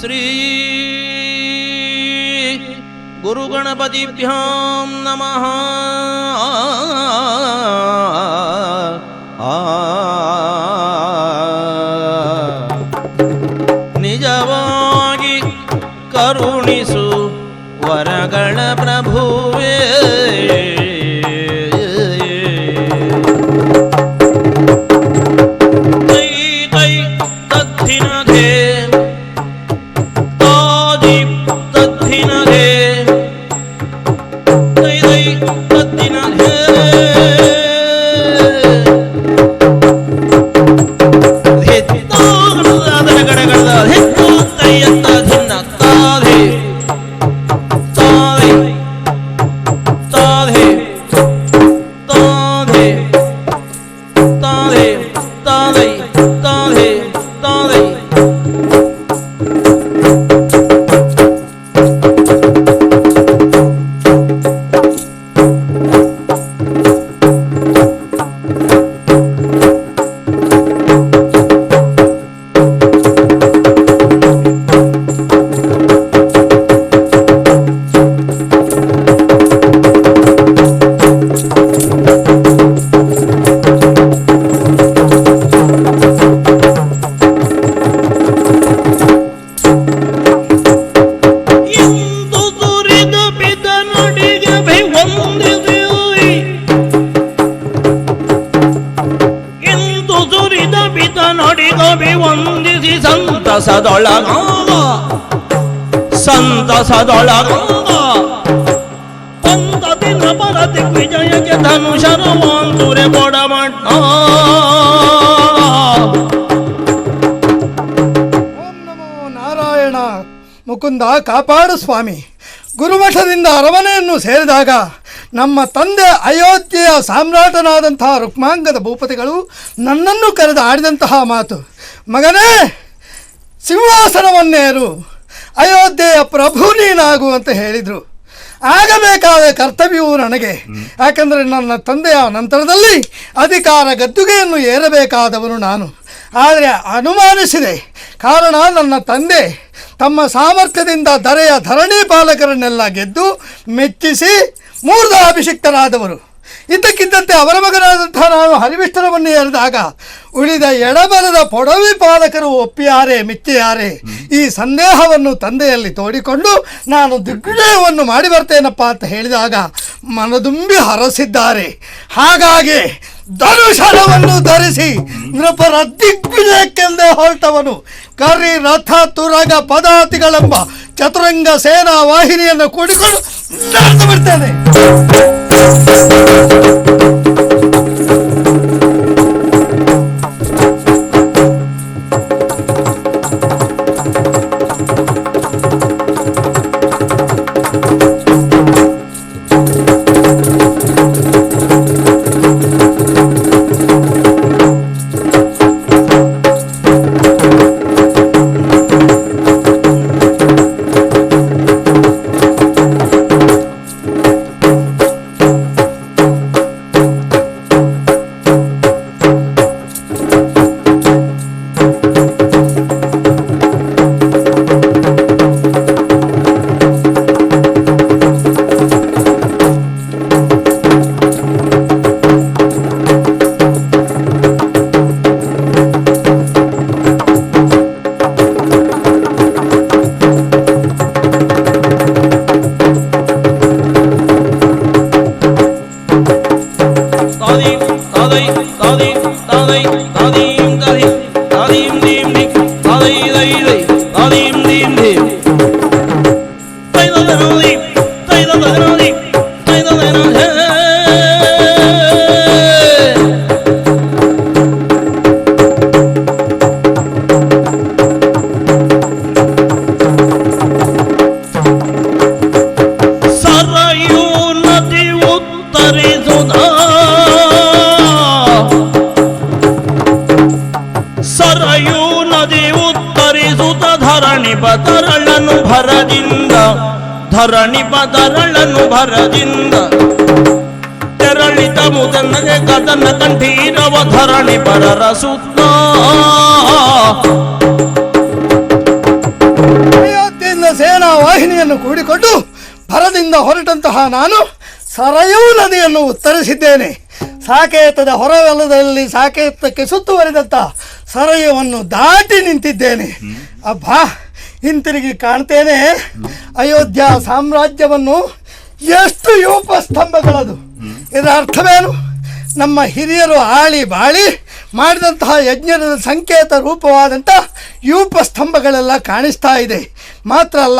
ಶ್ರೀ ಗುರುಗಣಪತಿಭ್ಯಾಂ ನಮಃ. ನಿಜವಾಗಿ ಕರುಣಿಸು ವರಗಳ ಪ್ರಭುವೇ. பத்தினால் ತಂದ ದಿನ ನಮೋ ನಾರಾಯಣ. ಮುಕುಂದ ಕಾಪಾಡು ಸ್ವಾಮಿ. ಗುರುಮಠದಿಂದ ಅರಮನೆಯನ್ನು ಸೇರಿದಾಗ ನಮ್ಮ ತಂದೆ ಅಯೋಧ್ಯೆಯ ಸಾಮ್ರಾಟನಾದಂತಹ ರುಕ್ಮಾಂಗದ ಭೂಪತಿಗಳು ನನ್ನನ್ನು ಕರೆದು ಆಡಿದಂತಹ ಮಾತು. ಮಗನೇ, ಸಿಂಹಾಸನವನ್ನೇರು. ಅಯೋಧ್ಯೆಯ ಪ್ರಭು ನೀನಾಗು ಅಂತ ಹೇಳಿದರು. ಆಗಬೇಕಾದ ಕರ್ತವ್ಯವು ನನಗೆ. ಯಾಕಂದರೆ ನನ್ನ ತಂದೆಯ ನಂತರದಲ್ಲಿ ಅಧಿಕಾರ ಗದ್ದುಗೆಯನ್ನು ಏರಬೇಕಾದವನು ನಾನು. ಆದರೆ ಅನುಮಾನಿಸಿದೆ. ಕಾರಣ ನನ್ನ ತಂದೆ ತಮ್ಮ ಸಾಮರ್ಥ್ಯದಿಂದ ದರೆಯ ಧರಣಿ ಪಾಲಕರನ್ನೆಲ್ಲ ಗೆದ್ದು ಮೆಚ್ಚಿಸಿ ಮೂರ್ಧಾಭಿಷಿಕ್ತರಾದವರು. ಇದ್ದಕ್ಕಿದ್ದಂತೆ ಅವರ ಮಗನಾದಂತಹ ನಾನು ಹರಿವಿಷ್ಠರವನ್ನು ಎರೆದಾಗ ಉಳಿದ ಎಡಬಲದ ಪೊಡವಿ ಪಾಲಕರು ಒಪ್ಪಿಯಾರೆ, ಮಿಚ್ಚಿಯಾರೆ. ಈ ಸಂದೇಹವನ್ನು ತಂದೆಯಲ್ಲಿ ತೋಡಿಕೊಂಡು ನಾನು ದಿಗ್ವಿಜಯವನ್ನು ಮಾಡಿ ಬರ್ತೇನಪ್ಪ ಅಂತ ಹೇಳಿದಾಗ ಮನದುಂಬಿ ಹರಸಿದ್ದಾರೆ. ಹಾಗಾಗಿ ಧನುಷಣವನ್ನು ಧರಿಸಿ ನೃಪರ ದಿಗ್ವಿಜಯಕ್ಕೆಂದೇ ಹೊರಟವನು. ಕರಿ, ರಥ, ತುರಗ, ಪದಾತಿಗಳೆಂಬ ಚತುರಂಗ ಸೇನಾ ವಾಹಿನಿಯನ್ನು ಕೂಡಿಕೊಂಡು ನಡೆದು ಬಿಡ್ತೇನೆ. Thank you. ಭರದಿಂದ ಧರಣಿ ಪದರಳನು ಭರದಿಂದ ತೆರಳಿದ ಮುದನಗೆ ಕದನ ಕಂಠೀರವ ಧರಣಿ ಪರರ ಸುತ್ತ. ವಾಹಿನಿಯನ್ನು ಕೂಡಿಕೊಂಡು ಭರದಿಂದ ಹೊರಟಂತಹ ನಾನು ಸರಯೂ ನದಿಯನ್ನು ಉತ್ತರಿಸಿದ್ದೇನೆ. ಸಾಕೇತದ ಹೊರವಲದಲ್ಲಿ ಸಾಕೇತಕ್ಕೆ ಸುತ್ತುವರಿದಂಥ ಸರಯವನ್ನು ದಾಟಿ ನಿಂತಿದ್ದೇನೆ. ಅಬ್ಬಾ! ಹಿಂತಿರುಗಿ ಕಾಣ್ತೇನೆ. ಅಯೋಧ್ಯ ಸಾಮ್ರಾಜ್ಯವನ್ನು ಎಷ್ಟು ಯೂಪ ಸ್ತಂಭಗಳದು. ಇದರ ಅರ್ಥವೇನು? ನಮ್ಮ ಹಿರಿಯರು ಆಳಿ ಬಾಳಿ ಮಾಡಿದಂತಹ ಯಜ್ಞದ ಸಂಕೇತ ರೂಪವಾದಂಥ ಯೂಪ ಸ್ತಂಭಗಳೆಲ್ಲ ಕಾಣಿಸ್ತಾ ಇದೆ. ಮಾತ್ರ ಅಲ್ಲ,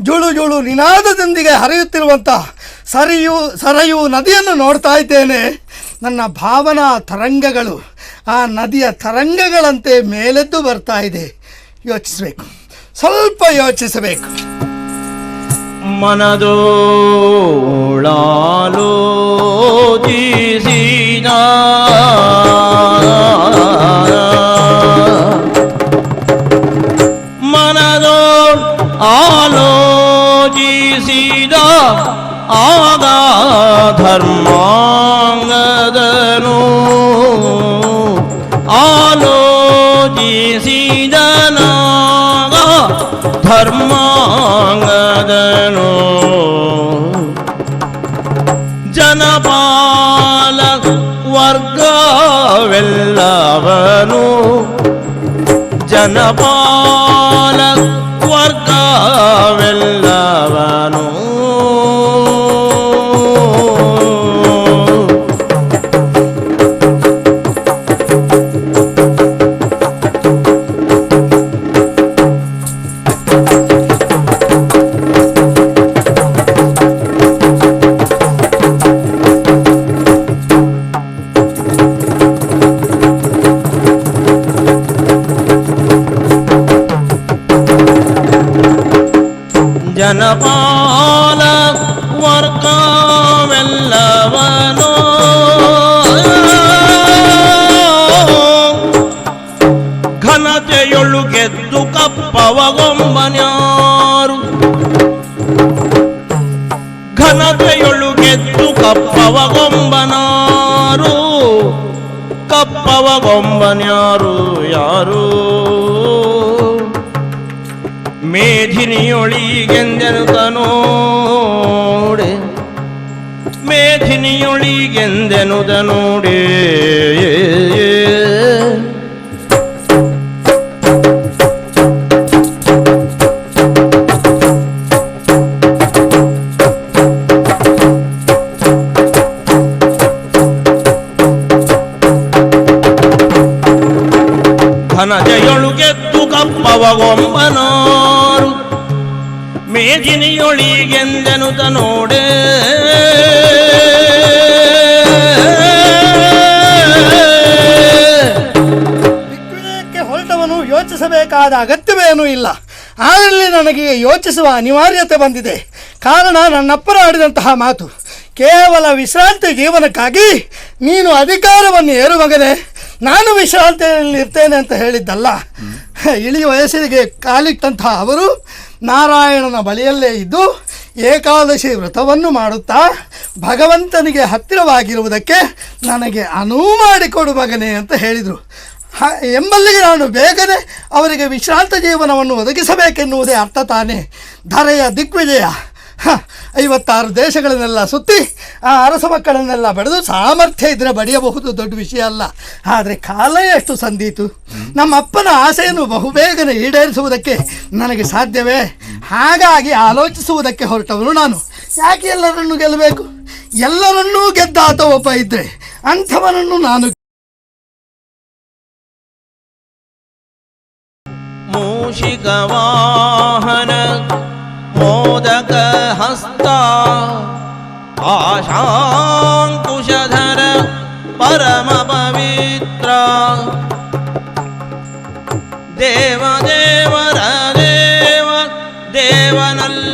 ಜುಳು ಜುಳು ನಿನಾದದೊಂದಿಗೆ ಹರಿಯುತ್ತಿರುವಂಥ ಸರಿಯು, ಸರಯು ನದಿಯನ್ನು ನೋಡ್ತಾ ಇದ್ದೇನೆ. ನನ್ನ ಭಾವನಾ ತರಂಗಗಳು, ಆ ನದಿಯ ತರಂಗಗಳಂತೆ ಮೇಲೆದ್ದು ಬರ್ತಾ ಇದೆ. ಯೋಚಿಸಬೇಕು. ಸ್ವಲ್ಪ ಯೋಚಿಸಬೇಕು. ಮನದೋಳಾಲೋಚಿಸಿದ ಮನದೋ ಆಲೋಚಿಸಿದ ಆಗ ಧರ್ಮಾಂಗದನು ಆಲೋಚಿಸಿದನಾಗ ಧರ್ಮಾಂಗದನು ಜನಪಾಲ ವರ್ಗವೆಲ್ಲವನು ಜನಪಾಲ ವರ್ಗವೆಲ್ಲವನು ಜನಪಾಲ ವರ್ಗವೆಲ್ಲವನು ಘನತೆಯೊಳು ಗೆದ್ದು ಕಪ್ಪವಗೊಂಬನ್ಯಾರು ಘನತೆಯೊಳು ಗೆದ್ದು ಕಪ್ಪವಗೊಂಬನಾರು ಕಪ್ಪವಗೊಂಬನ್ಯಾರು ಯಾರು? ಮೇಧಿನಿಯೊಳಿಗೆಂದೆನು ತನೋಡೆ ಮೇಧಿನಿಯೊಳಿಗೆಂದೆನು ತನೋಡೆ ಮೇಜಿನಿಯೊಳಿಗೆಂದೆನು ತನೋಡೆ ದಿಗ್ವಿಜಯಕ್ಕೆ ಹೊರಟವನು ಯೋಚಿಸಬೇಕಾದ ಅಗತ್ಯವೇನೂ ಇಲ್ಲ. ಆದಲ್ಲಿ ನನಗೆ ಯೋಚಿಸುವ ಅನಿವಾರ್ಯತೆ ಬಂದಿದೆ. ಕಾರಣ ನನ್ನಪ್ಪನ ಆಡಿದಂತಹ ಮಾತು. ಕೇವಲ ವಿಶ್ರಾಂತಿ ಜೀವನಕ್ಕಾಗಿ ನೀನು ಅಧಿಕಾರವನ್ನು ಏರು ನಾನು ವಿಶ್ರಾಂತಿಯಲ್ಲಿ ಇರ್ತೇನೆ ಅಂತ ಹೇಳಿದ್ದಲ್ಲ. ಇಳಿ ವಯಸ್ಸಿಗೆ ಕಾಲಿಟ್ಟಂತಹ ಅವರು ನಾರಾಯಣನ ಬಳಿಯಲ್ಲೇ ಇದ್ದು ಏಕಾದಶಿ ವ್ರತವನ್ನು ಮಾಡುತ್ತಾ ಭಗವಂತನಿಗೆ ಹತ್ತಿರವಾಗಿರುವುದಕ್ಕೆ ನನಗೆ ಅನುವು ಮಾಡಿಕೊಡು ಮಗನೇ ಅಂತ ಹೇಳಿದರು. ಹ ಎಂಬಲ್ಲಿಗೆ ನಾನು ಬೇಗನೆ ಅವರಿಗೆ ವಿಶ್ರಾಂತ ಜೀವನವನ್ನು ಒದಗಿಸಬೇಕೆನ್ನುವುದೇ ಅರ್ಥ ತಾನೇ. ಧರೆಯ ದಿಗ್ವಿಜಯ. ಹ, ಐವತ್ತಾರು ದೇಶಗಳನ್ನೆಲ್ಲ ಸುತ್ತಿ ಆ ಅರಸ ಮಕ್ಕಳನ್ನೆಲ್ಲ ಬಡಿದು ಸಾಮರ್ಥ್ಯ ಇದ್ರೆ ಬಡಿಯಬಹುದು ದೊಡ್ಡ ವಿಷಯ ಅಲ್ಲ. ಆದರೆ ಕಾಲ ಎಷ್ಟು ಸಂದೀತು. ನಮ್ಮ ಅಪ್ಪನ ಆಸೆಯನ್ನು ಬಹುಬೇಗನೆ ಈಡೇರಿಸುವುದಕ್ಕೆ ನನಗೆ ಸಾಧ್ಯವೇ? ಹಾಗಾಗಿ ಆಲೋಚಿಸುವುದಕ್ಕೆ ಹೊರಟವನು ನಾನು. ಯಾಕೆ ಎಲ್ಲರನ್ನು ಗೆಲ್ಲಬೇಕು? ಎಲ್ಲರನ್ನೂ ಗೆದ್ದಾತ ಒಬ್ಬ ಇದ್ರೆ ಅಂಥವನನ್ನು ನಾನು ಮೂಷಿಕವಾಹನ ಮೋದಕ ಹಸ್ತ ಆಶಾಂಕುಶಧರ ಪರಮ ಪವಿತ್ರ. ದೇವದೇ